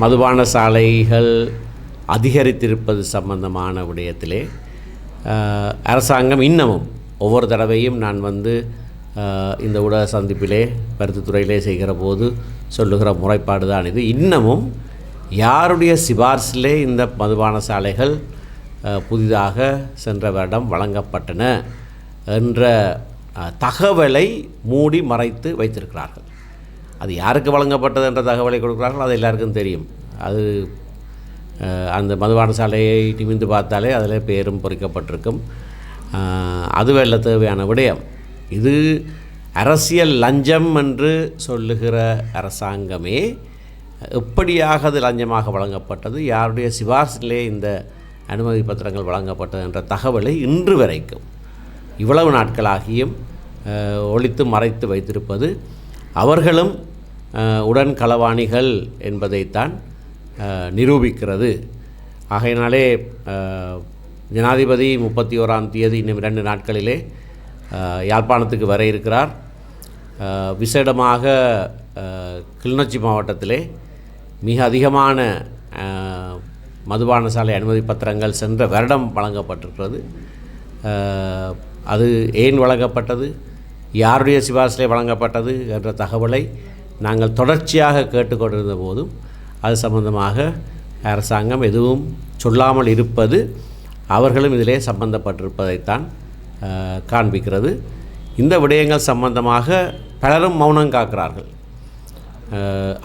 மதுபான சாலைகள் அதிகரித்திருப்பது சம்பந்தமான விடயத்திலே அரசாங்கம் இன்னமும் ஒவ்வொரு தடவையும் நான் வந்து இந்த ஊடக சந்திப்பிலே பருத்தித்துறையிலே செய்கிற போது சொல்லுகிற முறைப்பாடு தான் இது. இன்னமும் யாருடைய சிபார்சிலே இந்த மதுபான சாலைகள் புதிதாக சென்ற வருடம் வழங்கப்பட்டன என்ற தகவலை மூடி மறைத்து வைத்திருக்கிறார்கள். அது யாருக்கு வழங்கப்பட்டது என்ற தகவலை கொடுக்குறார்கள் அது எல்லாருக்கும் தெரியும். அது அந்த மதுபான சாலையை நிமிந்து பார்த்தாலே அதில் பேரும் பொறிக்கப்பட்டிருக்கும். அதுவல்ல தேவையான விடயம். இது அரசியல் லஞ்சம் என்று சொல்லுகிற அரசாங்கமே எப்படியாக அது லஞ்சமாக வழங்கப்பட்டது யாருடைய சிபார்சிலே இந்த அனுமதி பத்திரங்கள் வழங்கப்பட்டது என்ற தகவலை இன்று வரைக்கும் இவ்வளவு நாட்களாகியும் ஒழித்து மறைத்து வைத்திருப்பது அவர்களும் உடன் களவாணிகள் என்பதைத்தான் நிரூபிக்கிறது. ஆகையினாலே ஜனாதிபதி முப்பத்தி ஓராம் தேதி இன்னும் இரண்டு நாட்களிலே யாழ்ப்பாணத்துக்கு வர இருக்கிறார். விசேடமாக கிளிநொச்சி மாவட்டத்திலே மிக அதிகமான மதுபான சாலை அனுமதி பத்திரங்கள் சென்ற வருடம் வழங்கப்பட்டிருக்கிறது. அது ஏன் வழங்கப்பட்டது? யாருடைய சிபாரிசிலே வழங்கப்பட்டது என்ற தகவலை நாங்கள் தொடர்ச்சியாக கேட்டுக்கொண்டிருந்த போதும் அது சம்பந்தமாக அரசாங்கம் எதுவும் சொல்லாமல் இருப்பது அவர்களும் இதிலே சம்பந்தப்பட்டிருப்பதைத்தான் காண்பிக்கிறது. இந்த விடயங்கள் சம்பந்தமாக பலரும் மௌனம் காக்கிறார்கள்.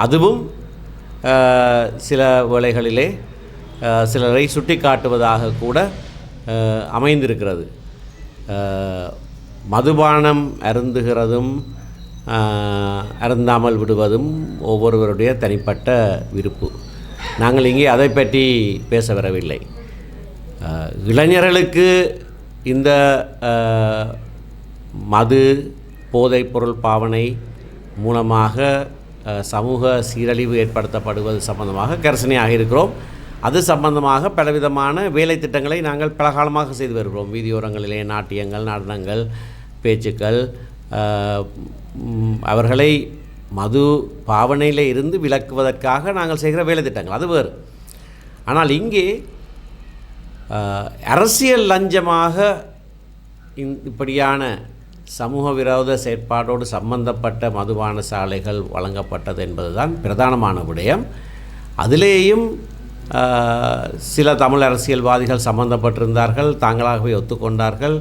அதுவும் சில வேளைகளிலே சிலரை சுட்டி காட்டுவதாக கூட அமைந்திருக்கிறது. மதுபானம் அருந்துகிறதும் அருந்தாமல் விடுவதும் ஒவ்வொருவருடைய தனிப்பட்ட விருப்பு. நாங்கள் இங்கே அதை பற்றி பேச வரவில்லை. இளைஞர்களுக்கு இந்த மது போதைப்பொருள் பாவனை மூலமாக சமூக சீரழிவு ஏற்படுத்தப்படுவது சம்பந்தமாக கரசனையாக இருக்கிறோம். அது சம்பந்தமாக பலவிதமான வேலை திட்டங்களை நாங்கள் பலகாலமாக செய்து வருகிறோம். வீதியோரங்களிலே நாட்டியங்கள் நடனங்கள் பேச்சுக்கள் அவர்களை மது பாவனையில் இருந்து விலக்குவதற்காக நாங்கள் செய்கிற வேலை திட்டங்கள். அது வேறு. ஆனால் இங்கே அரசியல் லஞ்சமாக இந் இப்படியான சமூக விரோத செயற்பாடோடு சம்பந்தப்பட்ட மதுபான சாலைகள் வழங்கப்பட்டது என்பதுதான் பிரதானமான விடயம். அதிலேயும் சில தமிழ் அரசியல்வாதிகள் சம்பந்தப்பட்டிருந்தார்கள் தாங்களாகவே ஒத்துக்கொண்டார்கள்.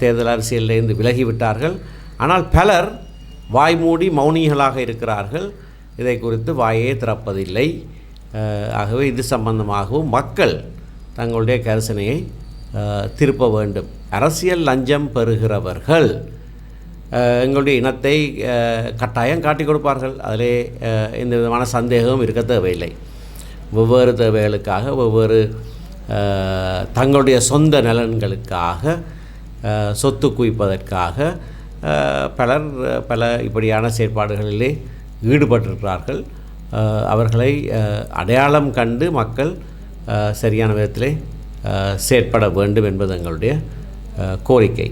தேர்தல் அரசியலிருந்து விலகிவிட்டார்கள். ஆனால் பலர் வாய் மூடி மௌனிகளாக இருக்கிறார்கள். இதை குறித்து வாயே திறப்பதில்லை. ஆகவே இது சம்பந்தமாகவும் மக்கள் தங்களுடைய கரிசனையை திருப்ப வேண்டும். அரசியல் லஞ்சம் பெறுகிறவர்கள் எங்களுடைய இனத்தை கட்டாயம் காட்டிக் கொடுப்பார்கள். அதிலே எந்த விதமான சந்தேகமும் இருக்க தேவையில்லை. வெவ்வேறு தேவைகளுக்காக வெவ்வேறு தங்களுடைய சொந்த நலன்களுக்காக சொத்து குவிப்பதற்காக பலர் பல இப்படியான செயற்பாடுகளிலே ஈடுபட்டிருக்கிறார்கள். அவர்களை அடையாளம் கண்டு மக்கள் சரியான விதத்திலே செயற்பட வேண்டும் என்பது எங்களுடைய கோரிக்கை.